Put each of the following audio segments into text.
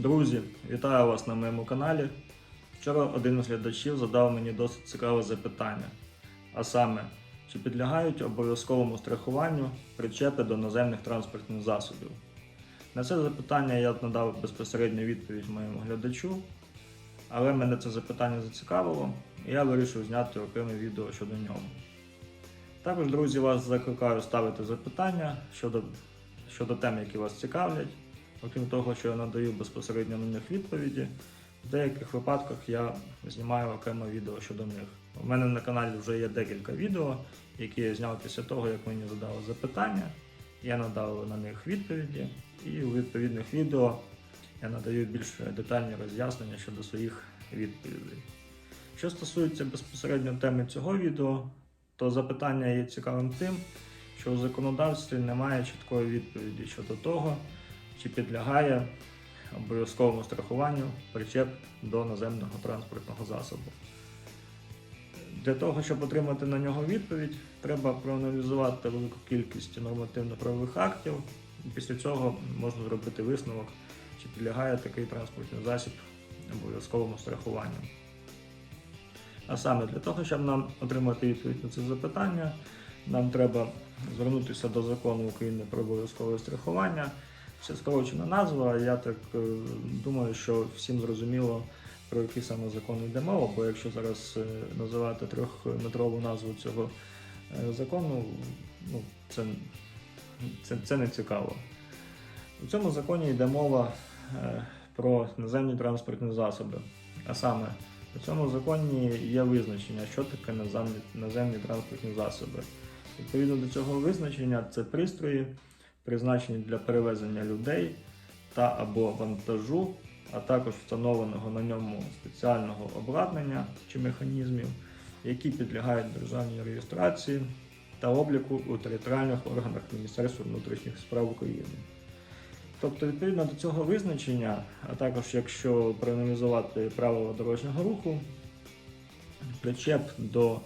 Друзі, вітаю вас на моєму каналі. Вчора один із глядачів задав мені досить цікаве запитання. А саме, чи підлягають обов'язковому страхуванню причепи до наземних транспортних засобів? На це запитання я надав безпосередню відповідь моєму глядачу, але мене це запитання зацікавило, і я вирішив зняти окреме відео щодо нього. Також, друзі, вас закликаю ставити запитання щодо, щодо тем, які вас цікавлять. Окрім того, що я надаю безпосередньо на них відповіді, в деяких випадках я знімаю окреме відео щодо них. У мене на каналі вже є декілька відео, які я зняв після того, як мені задали запитання. Я надав на них відповіді, і у відповідних відео я надаю більш детальні роз'яснення щодо своїх відповідей. Що стосується безпосередньо теми цього відео, то запитання є цікавим тим, що у законодавстві немає чіткої відповіді щодо того, чи підлягає обов'язковому страхуванню причеп до наземного транспортного засобу. Для того, щоб отримати на нього відповідь, треба проаналізувати велику кількість нормативно-правових актів, після цього можна зробити висновок, чи підлягає такий транспортний засіб обов'язковому страхуванню. А саме для того, щоб нам отримати відповідь на це запитання, нам треба звернутися до закону України про обов'язкове страхування. Це скорочена назва. Я так е, думаю, що всім зрозуміло, про який саме закон йде мова, бо якщо зараз е, називати трьохметрову назву цього е, закону, ну, це, це, це не цікаво. У цьому законі йде мова про наземні транспортні засоби. А саме у цьому законі є визначення, що таке наземні, наземні транспортні засоби. Відповідно до цього визначення, це пристрої, призначені для перевезення людей та або вантажу, а також встановленого на ньому спеціального обладнання чи механізмів, які підлягають державній реєстрації та обліку у територіальних органах Міністерства внутрішніх справ України. Тобто, відповідно до цього визначення, а також якщо проаналізувати правила дорожнього руху, причеп до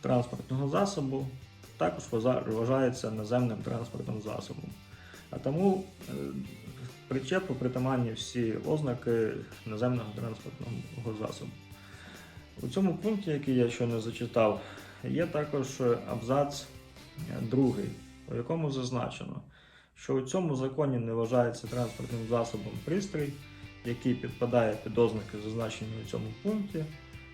транспортного засобу також вважається наземним транспортним засобом. А тому е, причепу притаманні всі ознаки наземного транспортного засобу. У цьому пункті, який я щойно зачитав, є також абзац е, другий, у якому зазначено, що у цьому законі не вважається транспортним засобом пристрій, який підпадає під ознаки, зазначені у цьому пункті,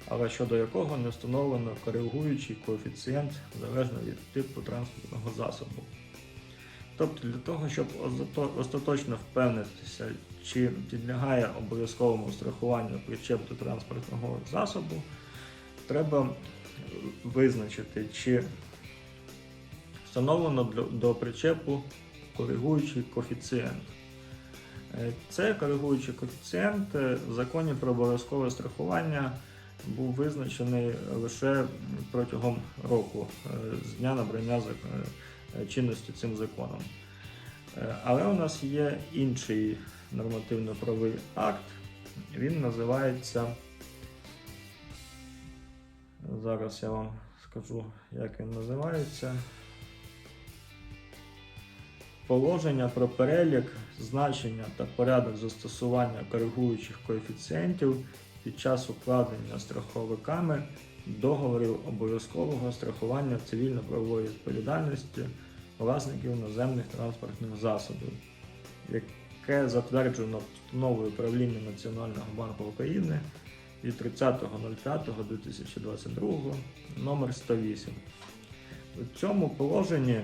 але щодо якого не встановлено коригуючий коефіцієнт залежно від типу транспортного засобу. Тобто для того, щоб остаточно впевнитися, чи підлягає обов'язковому страхуванню причеп до транспортного засобу, треба визначити, чи встановлено до причепу коригуючий коефіцієнт. Е, Це коригуючий коефіцієнт е, в законі про обов'язкове страхування був визначений лише протягом року е, з дня набрання е, чинності цим законом. Е, Але у нас є інший нормативно-правовий акт. Він називається. Зараз я вам скажу, як він називається. Положення про перелік, значення та порядок застосування коригуючих коефіцієнтів під час укладення страховиками договорів обов'язкового страхування цивільно-правової відповідальності власників наземних транспортних засобів, яке затверджено постановою управління Національного банку України від 30.05.2022 номер 108. У цьому положенні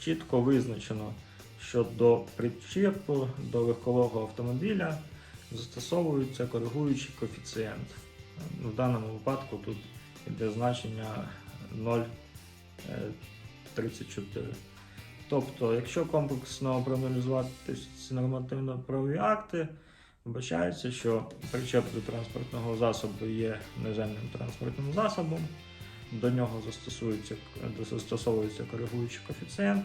чітко визначено, що до причепу до легкового автомобіля застосовується коригуючий коефіцієнт. В даному випадку тут йде значення 0,34. Тобто, якщо комплексно проаналізувати ці нормативно-правові акти, вбачається, що причеп до транспортного засобу є наземним транспортним засобом, до нього застосується, застосовується коригуючий коефіцієнт,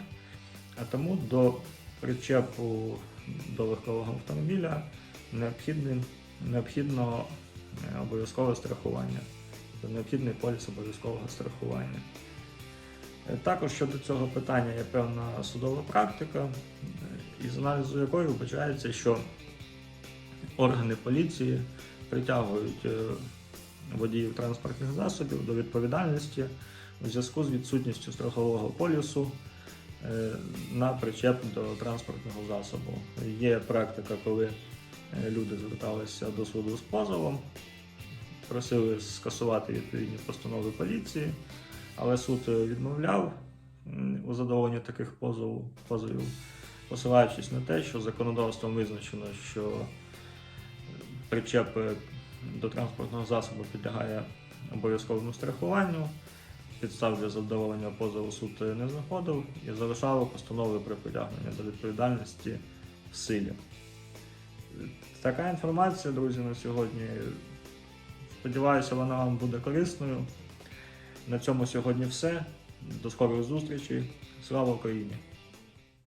а тому до причепу до легкового автомобіля необхідно е, обов'язкове страхування, необхідний поліс обов'язкового страхування. Е, Також щодо цього питання є певна судова практика, е, із аналізу якої вбачається, що органи поліції притягують е, водіїв транспортних засобів до відповідальності у зв'язку з відсутністю страхового полюсу е, на причеп до транспортного засобу. Є практика, коли люди зверталися до суду з позовом, просили скасувати відповідні постанови поліції, але суд е, відмовляв у задоволенні таких позовів, посилаючись на те, що законодавством визначено, що причеп е, до транспортного засобу підлягає обов'язковому страхуванню. Підстав для задоволення позову суд е, не знаходив і залишав постанови про притягнення до відповідальності в силі. Така інформація, друзі, на сьогодні. Сподіваюся, вона вам буде корисною. На цьому сьогодні все. До скорих зустрічей. Слава Україні!